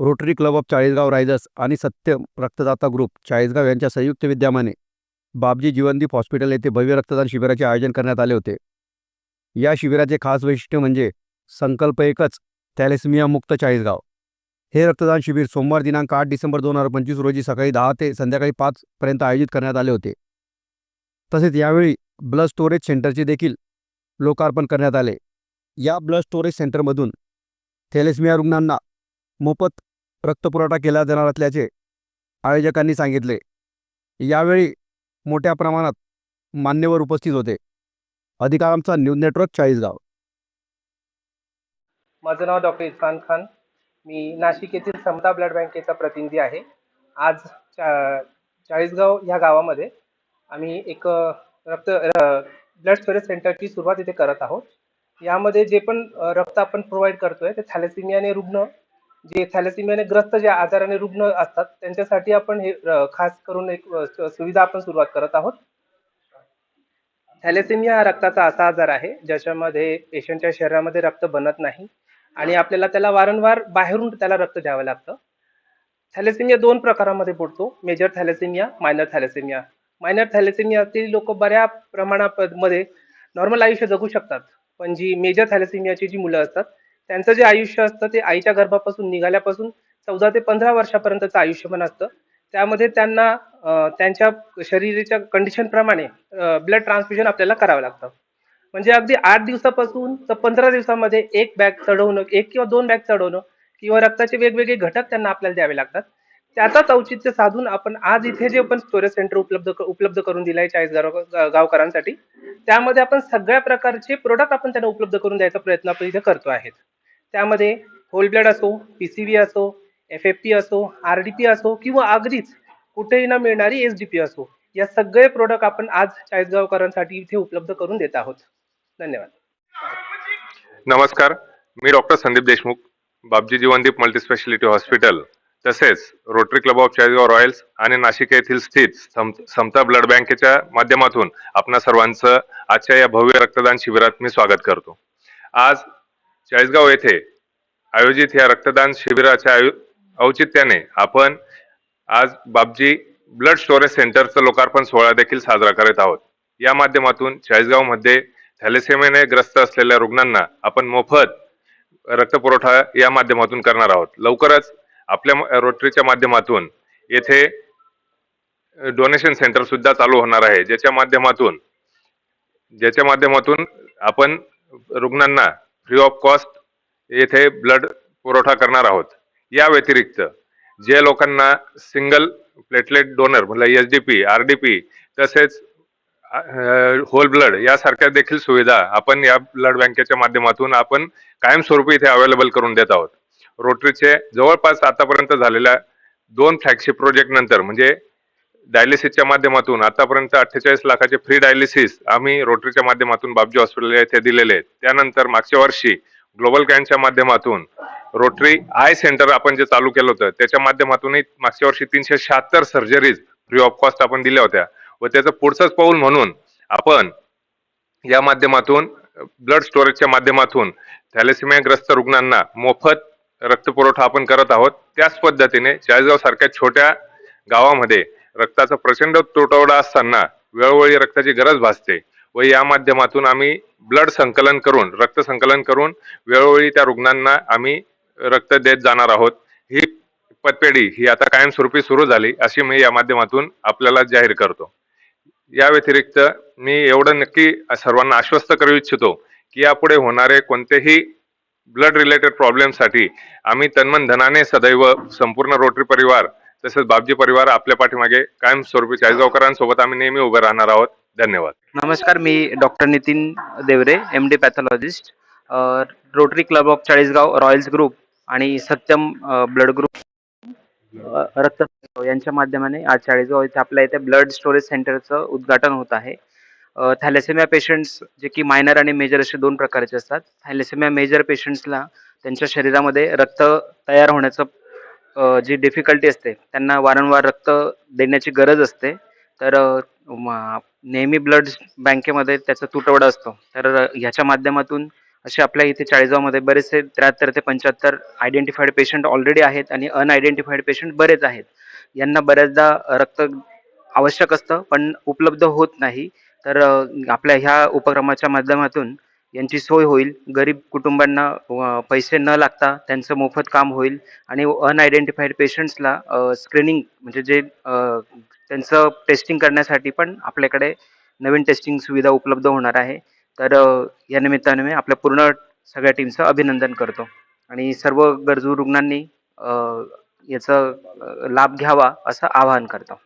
Rotary Club of Chalisgaon Riders आणि सत्य रक्तदाता ग्रुप चाळीसगाव यांच्या संयुक्त विद्यमाने बाबजी जीवनदीप हॉस्पिटल येथे भव्य रक्तदान शिबिराचे आयोजन करण्यात आले होते. या शिबिराचे खास वैशिष्ट्य म्हणजे संकल्प एकच थॅलेसमिया मुक्त चाळीसगाव. हे रक्तदान शिबिर सोमवार दिनांक आठ डिसेंबर दोन हजार पंचवीस रोजी सकाळी दहा ते संध्याकाळी पाचपर्यंत आयोजित करण्यात आले होते. तसेच यावेळी ब्लड स्टोरेज सेंटरचे देखील लोकार्पण करण्यात आले. या ब्लड स्टोरेज सेंटरमधून थॅलेसमिया रुग्णांना मोफत रक्तपुरवठा केला जाणार असल्याचे आयोजकांनी सांगितले. यावेळी मोठ्या प्रमाणात मान्यवर उपस्थित होते. अधिकारांचा न्यूज नेटवर्क चाळीसगाव. माझं नाव डॉक्टर इरफान खान. मी नाशिक येथील समता ब्लड बँकेचा प्रतिनिधी आहे. आज चा चाळीसगाव ह्या गावामध्ये आम्ही एक रक्त ब्लड स्टोरेज सेंटरची सुरुवात इथे करत आहोत. यामध्ये जे पण रक्त आपण प्रोव्हाइड करतोय ते थॅलेसिमियाने रुग्ण जे थॅलेसिमियाने ग्रस्त जे आजाराने रुग्ण असतात त्यांच्यासाठी आपण हे खास करून एक सुविधा आपण सुरुवात करत आहोत. थॅलेसेमिया हा रक्ताचा असा आजार आहे ज्याच्यामध्ये पेशंटच्या शरीरामध्ये रक्त बनत नाही आणि आपल्याला त्याला वारंवार बाहेरून त्याला रक्त द्यावं लागतं. थॅलेसेमिया दोन प्रकारामध्ये पडतो major thalassaemia minor thalassaemia. Minor थॅलेसेमियातील लोक बऱ्या प्रमाणामध्ये नॉर्मल आयुष्य जगू शकतात पण जी मेजर थॅलेसेमियाची जी मुलं असतात त्यांचं जे आयुष्य असतं ते आईच्या गर्भापासून निघाल्यापासून चौदा ते पंधरा वर्षापर्यंतचं आयुष्यमान असतं. त्यामध्ये त्यांना त्यांच्या शरीराच्या कंडिशनप्रमाणे ब्लड ट्रान्सफ्युजन आपल्याला करावं लागतं. म्हणजे अगदी आठ दिवसापासून तर पंधरा दिवसामध्ये एक बॅग चढवणं एक किंवा दोन बॅग चढवणं किंवा रक्ताचे वेगवेगळे घटक त्यांना आपल्याला द्यावे लागतात. त्याचाच औचित्य साधून आपण आज इथे जे पण स्टोरेज सेंटर उपलब्ध उपलब्ध करून दिलं आहे चाळीस गावकरांसाठी त्यामध्ये आपण सगळ्या प्रकारचे प्रोडक्ट आपण त्यांना उपलब्ध करून द्यायचा प्रयत्न आपण इथे करतो आहेत. त्यामध्ये होल ब्लड असो पी सी बी असो एफ एफ पी असो आर डी पी असो किंवा अगदीच कुठेही न मिळणारी एस डी पी असो या सगळे प्रोडक्ट आपण आज चाळीसगावकरांसाठी इथे उपलब्ध करून देत आहोत. धन्यवाद. नमस्कार मी doctor Sandeep Deshmukh Babji Jeevandeep multispeciality hospital तसेच Rotary Club of Chalisgaon Royals आणि नाशिक येथील स्थित सम समता ब्लड बँकेच्या माध्यमातून आपणा सर्वांचं आजच्या या भव्य रक्तदान शिबिरात मी स्वागत करतो. आज चाळीसगाव येथे आयोजित या रक्तदान शिबिराच्या आयु औचित्याने आपण आज बाबजी ब्लड स्टोरेज सेंटरचं लोकार्पण सोहळा देखील साजरा करत आहोत. या माध्यमातून चाळीसगावमध्ये थॅलेसेमियाने ग्रस्त असलेल्या रुग्णांना आपण मोफत रक्तपुरवठा या माध्यमातून करणार आहोत. लवकरच आपल्या म- रोटरीच्या माध्यमातून येथे डोनेशन सेंटर सुद्धा चालू होणार आहे. ज्याच्या माध्यमातून ज्याच्या माध्यमातून आपण रुग्णांना फ्री ऑफ कॉस्ट येथे ब्लड पुरवठा करणार आहोत. या व्यतिरिक्त जे लोकांना सिंगल प्लेटलेट डोनर म्हणजे H D P R D P तसेच होल ब्लड यासारख्या देखील सुविधा आपण या ब्लड बँकेच्या माध्यमातून आपण कायमस्वरूपी इथे अवेलेबल करून देत आहोत. रोटरीचे जवळपास आतापर्यंत झालेल्या दोन फ्लॅगशिप प्रोजेक्ट नंतर म्हणजे डायलिसिसच्या माध्यमातून आतापर्यंत अठ्ठेचाळीस लाखाचे फ्री डायलिसिस आम्ही रोटरीच्या माध्यमातून बाबजी हॉस्पिटल येथे दिलेले आहेत. त्यानंतर मागच्या वर्षी ग्लोबल कॅनच्या माध्यमातून रोटरी आय सेंटर आपण जे चालू केलं होतं त्याच्या माध्यमातूनही मागच्या वर्षी तीनशे शहात्तर सर्जरीज फ्री ऑफ कॉस्ट आपण दिल्या होत्या. व त्याचं पुढचंच पाऊल म्हणून आपण या माध्यमातून ब्लड स्टोरेजच्या माध्यमातून थॅलेसिमियाग्रस्त रुग्णांना मोफत रक्तपुरवठा आपण करत आहोत. त्याच पद्धतीने चाळीसगाव सारख्या छोट्या गावामध्ये रक्ताचा प्रचंड तुटवडा असताना वेळोवेळी रक्ताची गरज भासते व या माध्यमातून आम्ही ब्लड संकलन करून रक्त संकलन करून वेळोवेळी त्या रुग्णांना आम्ही रक्त देत जाणार आहोत. ही पतपेढी ही आता कायमस्वरूपी सुरू झाली अशी मी या माध्यमातून आपल्याला जाहीर करतो. या व्यतिरिक्त मी एवढं नक्की सर्वांना आश्वस्त करू इच्छितो की यापुढे होणारे कोणतेही ब्लड रिलेटेड प्रॉब्लेमसाठी आम्ही तन्मन धनाने सदैव संपूर्ण रोटरी परिवार तसेच बाबजी परिवार आपल्या पाठीमागे कायमस्वरूपी चाळीसगावकरांसोबत आम्ही नेहमी उभे राहणार आहोत. धन्यवाद. नमस्कार मी doctor Nitin Deore M D pathologist Rotary Club of Chalisgaon Royals group आणि सत्यम ब्लड ग्रुप रक्त यांच्या माध्यमाने आज चाळीसगाव इथे आपल्या इथे ब्लड स्टोरेज सेंटरचं उद्घाटन होत आहे. थॅलेसेमिया पेशंट्स जे की मायनर आणि मेजर असे दोन प्रकारचे असतात. थॅलेसेमिया मेजर पेशंट्सला त्यांच्या शरीरामध्ये रक्त तयार होण्याचं जी डिफिकल्टी असते त्यांना वारंवार रक्त देण्याची गरज असते. तर नेहमी ब्लड बँकेमध्ये त्याचा तुटवडा असतो. तर ह्याच्या माध्यमातून असे आपल्या इथे चाळीसगावमध्ये बरेचसे त्र्याहत्तर ते पंच्याहत्तर आयडेंटिफाईड पेशंट ऑलरेडी आहेत आणि अनआयडेंटिफाईड पेशंट बरेच आहेत. यांना बऱ्याचदा रक्त आवश्यक असतं पण उपलब्ध होत नाही. तर आपल्या ह्या उपक्रमाच्या माध्यमातून यांची सोय होईल. गरीब कुटुंबांना पैसे न लागता त्यांचं मोफत काम होईल आणि अनआयडेंटिफाईड पेशंट्सला स्क्रीनिंग म्हणजे जे त्यांचं टेस्टिंग करण्यासाठी पण आपल्याकडे नवीन टेस्टिंग सुविधा उपलब्ध होणार आहे. तर या निमित्ताने मी आपल्या पूर्ण सगळ्या टीमचं अभिनंदन करतो. आणि सर्व गरजू रुग्णांनी याचा लाभ घ्यावा असं आवाहन करतो.